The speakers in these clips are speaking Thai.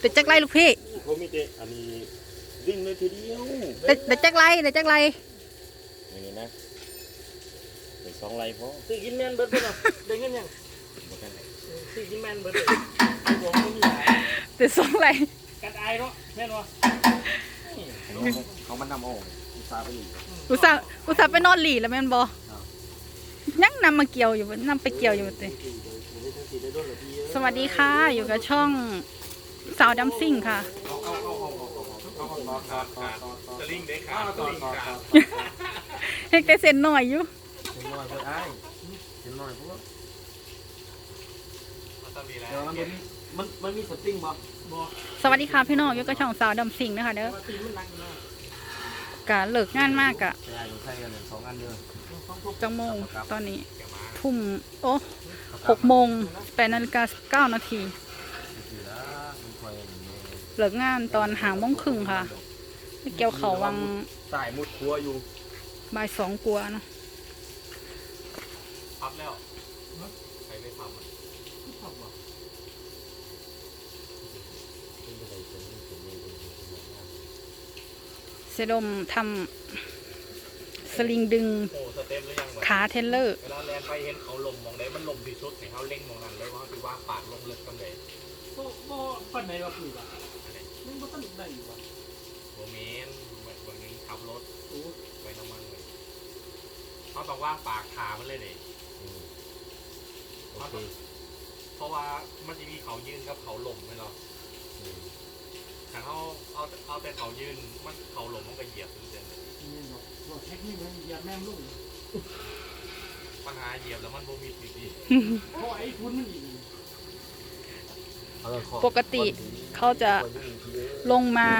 เด็ดจักไรลูกพี่เขามีแต่อันนี้วิ่งเลยทีเดียวเด็ดเด็ดจักไรเด็ดจักไรอย่างนี้นะเด็กสองไรพอซื้อกินแมนเบิร์ดเพิ่นเนาะได้เงินยังหมดกันเลยซื้อกินแมนเบิร์ดเลยบอกว่ามีหลายเด็ดสองไรกัดอายเนาะแม่นวะเขาเขามันนำเอาอุตสาห์ไปอีกอุตส่าห์อุตส่าห์ไปนอนหลีแล้วแม่นบอยังนำมาเกี่ยวอยู่บ่นำไปเกี่ยวอยู่ติ สวัสดีค่ะ อยู่กับช่องสาวดำซิ่งค่ะ สลิงได้ขาสลิงขาเฮ็ดแต่เส้นหน่อยอยู่เป็นน้อยเพื่อไอ้เป็นน้อยเพราะว่ามันต้องมีแล้วเดี๋ยวมันมีมันมันมีสปริงบ่บอกสวัสดีค่ะพี่น้องอยู่กับช่องสาวดำซิ่งนะคะเด้อว่าตีนมันหนักอยู่เนาะกะเลิกงานมากกะใช่ใช่กันสองอันเดียวจังโมงตอนนี้ ทุ่มโอ้ หกโมงแปดนาฬิกาเก้านาทีคือละมันคอยอย่างนี้เลิกงานตอนหาโมงครึ่งค่ะไปเกี่ยวเขาวังสายมุดครัวอยู่บ่ายสองกลัวาเนาะพับแล้วใครไม่พับอะเสยดมทำส ลิงดึงโอ้สเต็มหรือยังวะขาเทรลเลอร์ เวลาแลนไปเห็นเขาลมมองได้มันลมที่สุดให้เขาเล่งมองนั้นเลยว่าคือว่าปาดลงลึกกันเลยบ่บ่ปันไหนวะปุ๋ยว่ะมันบ่ตันได้อยู่ว่ะโมเมนต์บางนี้ขับรถโอ้ไปน้ำมันเลยเขาต้องว่างปากขามันเลยเนี่ยโอเคเพราะว่ามันจะมีเขายืนกับเขาลมให้เราถ้าเขาเอาเอาแต่เขายืนมันเขาลมมันก็เหยียบเต็มๆเลย นี่เนาะบ่เทคนิคมันอย่าแม่มลูกปัญหาเหยียบแล้วมันโบมีอยู่ดีเพราะไอ้ทุนมันอีกปกติเขาจะลงมา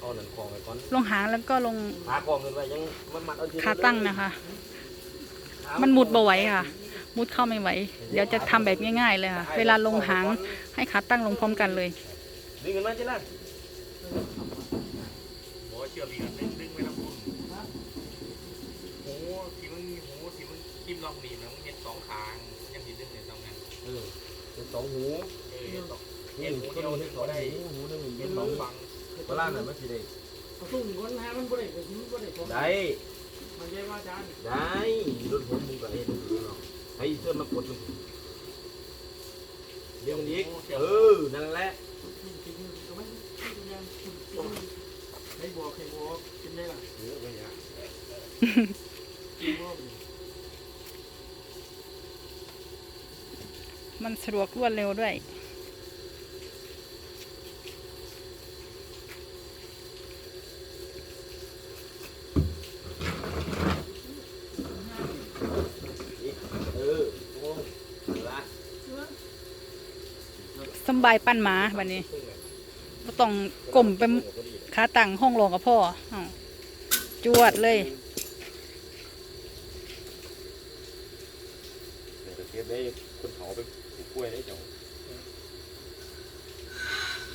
เอาหนังคลองไปก่อนลงหางแล้วก็ลงหากองเงินไว้ยังมันมัดเอาทีขาตั้งนะคะ มันมุดบ่ไหวค่ะ มุดเข้าไม่ไหว เดี๋ยวจะทำแบบง่าย ๆ เลยค่ะ เวลาลงหางให้ขาตั้งลงพร้อมกันเลยดึงเงินมาจ้ะนะบอกว่าเชื่อมีกันดึงดึงไว้น้ำคุณหูที่มึงหูที่มึงจิ้มล องดีนะมึงเห็นสองคางยังดีดึงเห็นสองนั้นเออเป็นสองหูเออเห็นสองนี่เห็นหูก็เดียวดูดึที่งสอก็งได้หูหูหนึ่งเห็เห็นนสสอองงฟังเวลาน่ะมันสิได้กระตุ้นก้นหามันบ่ได้ก็มันบ่ได้ของได้มันใช่ว่าอาจารย์ได้รถผมมึงก็เห็นอยู่เนาะให้เสื้อมากดมันเดี๋ยวนี้เออนั่นแหละจริงๆก็ไม่ยังให้บอกให้บอกเป็นไงล่ะเออไปอะจริง มันสะดวกรวดเร็วด้วย สบายปั้นหมาวันนี้บ่ต้องกลมไปขาตั้งห้องรองกับพ่ออจวดเลยเดี๋ยวเก็บได้คนเขาไป ลูกกล้วยได้เจ้า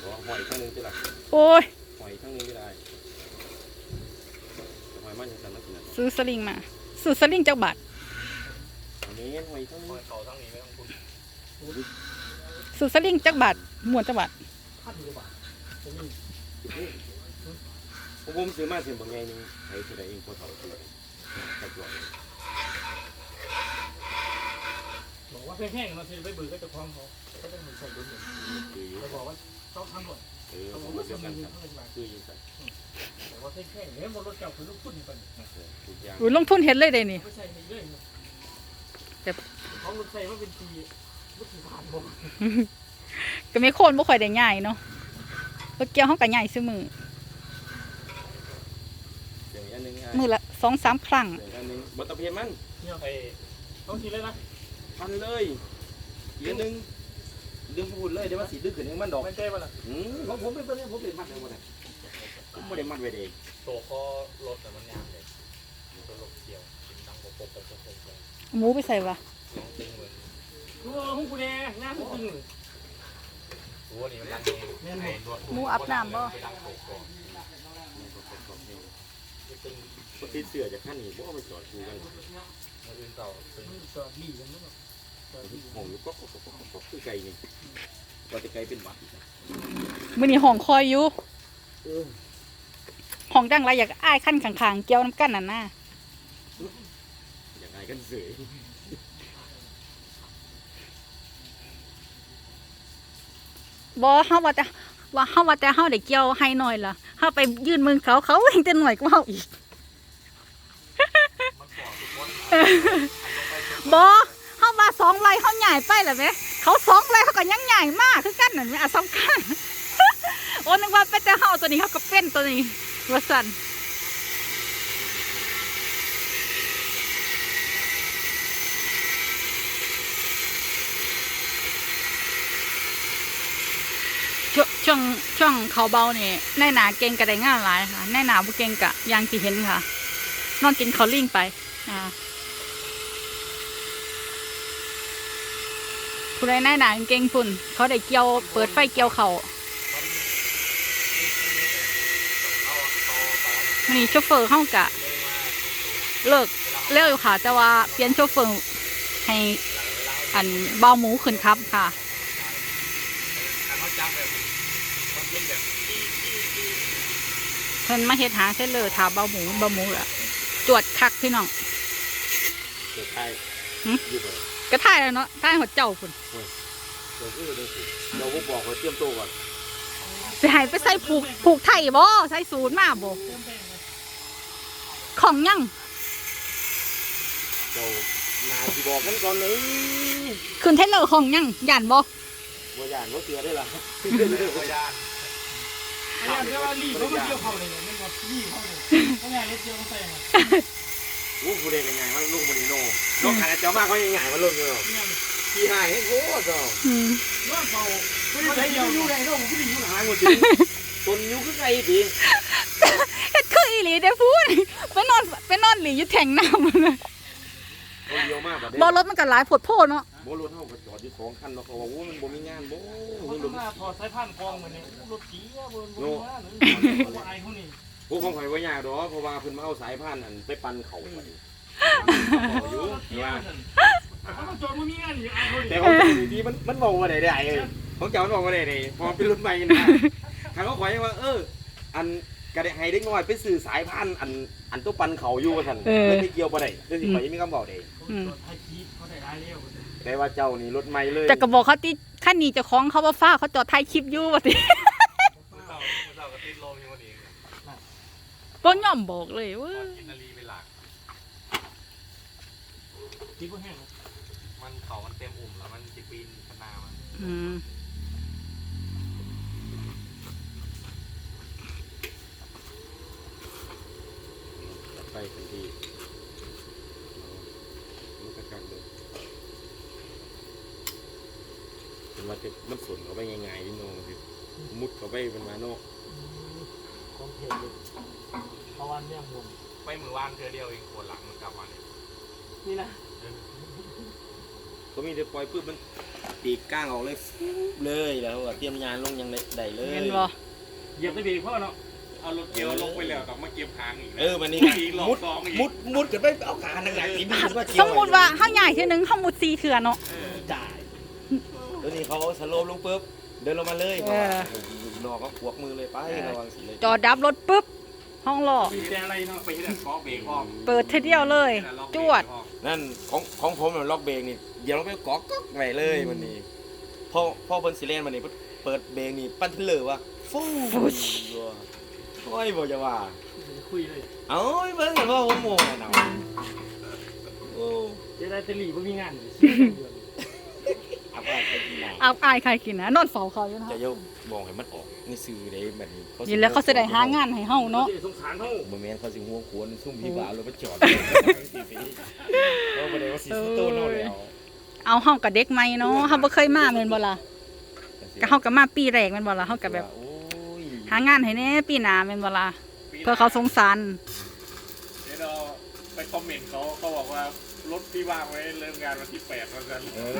หหอยข้างนึงจะละโอ้ยหอยข้างนึงก็ได้หอยมันจะสั่นนักหนาซื้อสลิงมาซื้อสลิงจากบาทอันนี้หอยข้างคนึองยเขาทั้งนี้ไม่ต้องคุณซื้อสลิงจากบาทหมวนจากบาทพัดอยู่บ่จะมีผมซื้อมาเสียบางไงนึงใช้ตัวเองพอเขาตัวใช้ตัว บอกว่าแห้งๆเราสิไปเบิกก็จะคล้องเขาก็ต้องมีใส่ดุลคือเราบอกว่าต้องทำหมดเออเราผบอกมว่าเสีจะยบมีกันเงินครับเท่าไหร่คือยังไงบอกว่าแห้งๆเนี่ยมันรถเก่าคือลูกพุ่นนี่ไปทุกอย่างอุ้ยลงทุนเห็นเลยเด้นี่ไม่ใช่ในเรื่องแต่เขารถใส่ว่าเป็นปีรถสี่ผ่านผมก็ไม่โค่นบ่ค่อยได้ง่ายเนาะรถเกี่ยวห้องก็ใหญ่ซื้อมือเดี๋ยวอันนึงมือละสองสามครั้งเดี๋ยวอันนึงบัตรเพียมันเนี่ยไอ้ต้องทีเลยนะ พันเลยอีกอันนึงดึงพูดเลยเดี๋ยวว่าสีดึงขึ้นเองมันดอกไม่ใช่ป่ะล่ะอืมผมผมเป็นตัวนี้ผมเป็นมัดเลยวันนี้ผมไม่ได้มัดไว้เองตัวก็รถแต่มันยามเลยตัวรถเกี่ยวกินดังโปกโปกโปกโปกโปกหมูไปใส่วะน้องตึงเหมือนกูเอาหุ้งกูแดงหน้าหุ้งตึงตัวนี้มันดังเองไอ้รถไปดังโปกโปกตึงปกติเสือจากขั้นนี้ผมเอาไปจอดดูกัน มืออื่นเต่าตึงจอดดีกันมั้งจอดดีห้องอยู่ก็ก็ก็ก็คือไก่นี่ว่าจะไกลเป็นหวัดอีกนะมื้อนี้ห้องคอยอยู่เออห้องดังไรอยากอ้ายขั้นข้างๆเกี่ยวน้ำกันน่ะนะยังไงกันเสยบ่เฮาว่าแต่ว่าเฮาว่าแต่เฮาได้เกี่ยวให้หน่อยล่ะเฮาไปยื่นมือเขาเขาเองแต่หน่อยกว่าเฮาอีก ทุกคนอันลงไปเป็นบ่เฮาว่าสองไรเฮาใหญ่ไปแล้วแหมเขาสองไรเขาก็ยังใหญ่มากคือกันนั่นแหมอะสำคัญโอ้นึกว่าเป็นแต่เฮาตัวนี้เขาก็เป็นตัวนี้ว่าซั่นช่วงช่วงช่วงเขาเบานี่ในหนาเก่งก็ได้งานหลายค่ะในหนาบ่เก่งกะยังที่เห็นค่ะ นอนกินเขาลิงไปอ่า ผู้ใดหน้าหนาเก่งพุ่น เขาได้เกี่ยวเปิดไฟเกี่ยวเขาเอาต่อต่อวันนี้โชเฟอร์เข้ากะ เลยมาสูงเลิกเลิกอยู่ค่ะแต่ว่าเปลี่ยนโชเฟอร์ให้อันเบาหมูขึ้นครับค่ะๆอันเขาจับแบบมันเป็นแบบเพิ่นมาเฮ็ดหาเส้นเลยถาเบาหมูเบาหมูอะจวดคักพี่น้องเกิดไทยหึอยู่เลย ก็ท่ายแล้วเนาะท่ายหัวเจ้าพุ่นเดี๋ยวคือเดี๋ยวสิเราก็บอกเขาเตรียมตัวก่อนสิให้ไปใส่ผูกผูกไทยบ่ใส่ศูนย์มาบ่ของยังเจ้านาสิบอกกันก่อนเลยขึ้นเทเลอร์ของยังย่านบ่บ่ย่านบ่เสือได้ล่ะพยานไอ้เนี่ยเดี๋ยวว่ารีบเขามาเกี่ยวเขาเลยเนี่ยมันบอกรีบเขาเลยเขาไงรถเกี่ยวเขาใส่ไง โอ้ผู้ใดกันใหญ่มันลุงมันนี่โน่นอกจากเจ้ามากเขายังใหญ่มันลุงอยู่เนี่ยขี้หายให้โอ้เจ้าอืมว่าเบาไม่ไม่ได้ได้ใช้อเกี่ยวยู่ออยู่ยู่เลยในโน่ผมผู้หญิงอยู่หางหมดจริงต้นอยู่คือไงดีเฮ็ดคืออีหลีเด้อพูดไปนอนไปนอนหลีอยู่แทงน้ำเลยคนเดียวมากแบบบ่รถมันก็หลายโพดโพดเนาะบ่รถเฮาก็จอดอยู่สองคันเนาะเขาว่าโอ้มันบ่มีงานบ่มันรถมาถอดสายพันธุ์กองเหมือนเนี่ยรถเสียบนบนมาหรือไอ้เขานี่ พวกของข่อยบ่ยากดอกเพราะว่าเพิ่นมาเอาสายพานนั่นไปปั่นเขาไปอยู่รถเสียเขามาจอดมันมีงานอยู่ไอ้เขาแต่นี่ของเจ้าดีๆมันมันบอกว่าได้ได้เอ้ยของเจ้ามันบอกว่าได้ได้พอเป็นรุ่นใหม่นะทางเขาข่อยว่า เออ อันกระเดะให้เด็กน้อยไปซื้อสายพานอันอันตัวปั่นเขาอยู่ว่าซั่นเลยไปเกี่ยวบ่ได้คือสิข่อยยังมีคำบอกได้ไอ้คีเขาได้ได้เร็วแต่ว่าเจ้านี่รถใหม่เลยจะกระบอกเขาติขั้นนี้เจะคล้าของเขาว่าฟ้าเขาจอดถ่ายคลิปอยู่ว่าติ เมื่อเช้าเมื่อเช้าก็ติดลมอยู่วันนี้ บ่ยอมบอกเลยเว่าก่อนกินนาลีไปหลักที่ก็แห้งมันเขามันเต็มอุ่มแล้วมันจะปีนขนามันอืมไปทันทีมันก็กักเลยมันมาจะมันสนเขาไปง่ายๆนี่โน่สิมุดเขาไปเป็นมาโน่ข องเทเลยตะวันเนี่ยผมไปมือวานเธอเดียวเองปวดหลังมันกลับมาเนี่ยนี่นะก็มีแต่ปล่อยปุ๊บมันปีกก้างออกเลยฟูบเลยแล้วอะเตรียมยานลงยังได้เลย เห็นบ่เหยียบได้เบรกพ่อเนาะเอารถเกียวลงไปแล้วกลับมาเก็บค้างอีกนะเออวันนี้อีกรอบมุดสองอีกมุดมุดเกิดไปเอาขาหนักๆกินมุดมาเกี่สยวมมุติว่าเฮาใหญ่เทื่อนึงเฮามุดซีเถื่อเนาะ จ่ายแล้วนี่เขาสโลปลงปุ๊บเดินลงมาเลยเออ นอกก็ขวกมือเลยไประวังสิเลยจอดดับรถปุ๊บ ห้องล้อมีแต่อะไรเนาะไปที่นั่นเคาะเบรกออกเปิดเทอเดียวเลย จวด นั่นของของผมน่ะล็อกเบรกนี่เดี๋ยวเราไปกอกก๊อกไว้เลยมันนี่พอพอเพิ่นสิเลนมันนี่เปิดเบรกนี่ปั้นเทเลอร์ว่าฟูโอ้ยบ่จะว่าคุยเลยเอาไอ้เบิ่งกันว่าผมโม่น่ะโอ้จะได้เตลี่ไม่มีงาน อับอายไปกินนังอาบอายใครกินนะนอนเฝ้าเขาอยู่นะจะยกบอกให้มันออกนี่ซื้อได้แบบนี้ยินแล้วเขาสิได้หางานให้เฮาเนาะสงสารเขาบ่แม่นเขาสิห่วงควรซุ่มพี่บ่าวแล้วไปจอดเขาบ่ได้ว่าสิโตโน่แล้วเอาเฮากับเด็กใหม่เนาะเฮาบ่เคยมาแม่นบ่ล่ะก็เฮาก็มาปีแรกแม่นบ่ล่ะเฮาก็แบบหางานให้แน่ปีหน้าแม่นบ่ล่ะเพื่อเขาสงสารเดี๋ยวเราไปคอมเมนต์เขาเขาบอกว่า รถที่ว่างไว้เริ่มงานวันที่แปดแล้วกันเออ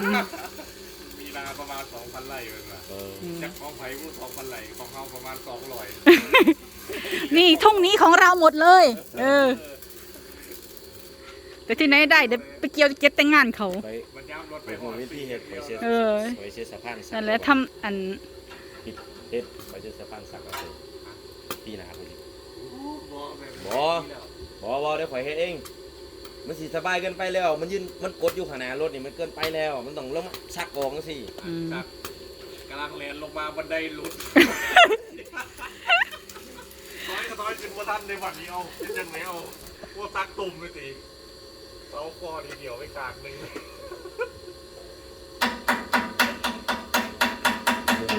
มีนาประมาณสองพันไร่เลยนะเออจากของไผ่พูดสองพันไร่ของเขาประมาณสองร้อยนี่ทุ่งนี้ของเราหมดเลย เออ แต่แต่ที่ไหนได้เดี๋ยวไปเกี่ยวเก็บแต่งงานเขา ไปมันย่ำรถไปไปหัววิธีเฮ็ดไปเช็ดเออ ไปเช็ดสะพานสักนั่นแหละทำอันปิดเฮ็ดไปเช็ดสะพานสักเอาไปปีหน้าพุ่นสิบ่แบบบ่บ่ บ่เดี๋ยวข่อยเฮ็ดเอง มันสิสบายเกินไปแล้ว มันยืนมันกดอยู่ข้างหน้ารถนี่มันเกินไปแล้ว มันต้องลงมาชักออกจังซี่อืม จากกำลังแลนลงมาบันไดหลุดน้อยก็น้อยจนว่าทันในวันนี้เอาเป็นยังไงเอาพวกซักตุ่มเลยสิเอาคอดีเดียวไปกลางหนึง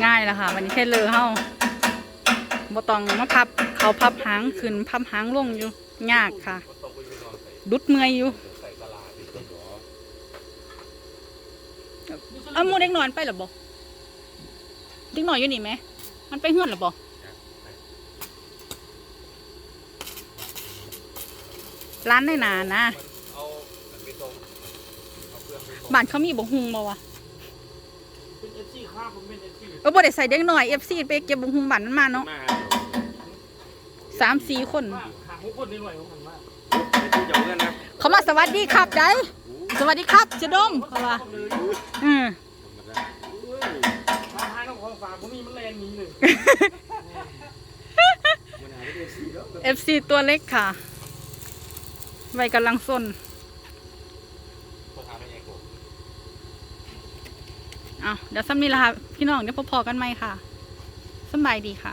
ง่ายแล้วค่ะวันนี้แค่เลอเฮาบ่ต้องมาพับ เขาพับหางขึ้นพับหางลงอยู่ยากค่ะมั ดุดเมื่อยอยู่เอาหมูเด็กนอนไปหรอบ่เด็กนอนอยู่นี่ไหม มันไปเฮือนหรอบ่ร้านในนานะเอามันไปตรงเอาเครื่องไปตรงบ้านเขามีบ่ฮุงบ่วะเอฟซีข้าเออบ่ได้ใส่เด็กหน้อย FC ไปเก็บบ่ฮุงบ้านมันมาเนาะสามสี่คนหาของคนนิดหน่อยของมว่าไปที่เจ้าเงินนะ เขามาสวัสดีครับได้สวัสดีครับเจะดมเขาว่าเลยอืมมาหาน้องของฝากผมมีมันแลนหนี้เลยมันหาได้สิแล้ว FC ตัวเล็กค่ะไว้กำลังซนโทรหาไม่ใหญ่กว่าอ้าวเดี๋ยวซ้ำนี้ละค่ะ พี่น้องเดี๋ยวพอๆกันไหมค่ะสำบายดีค่ะ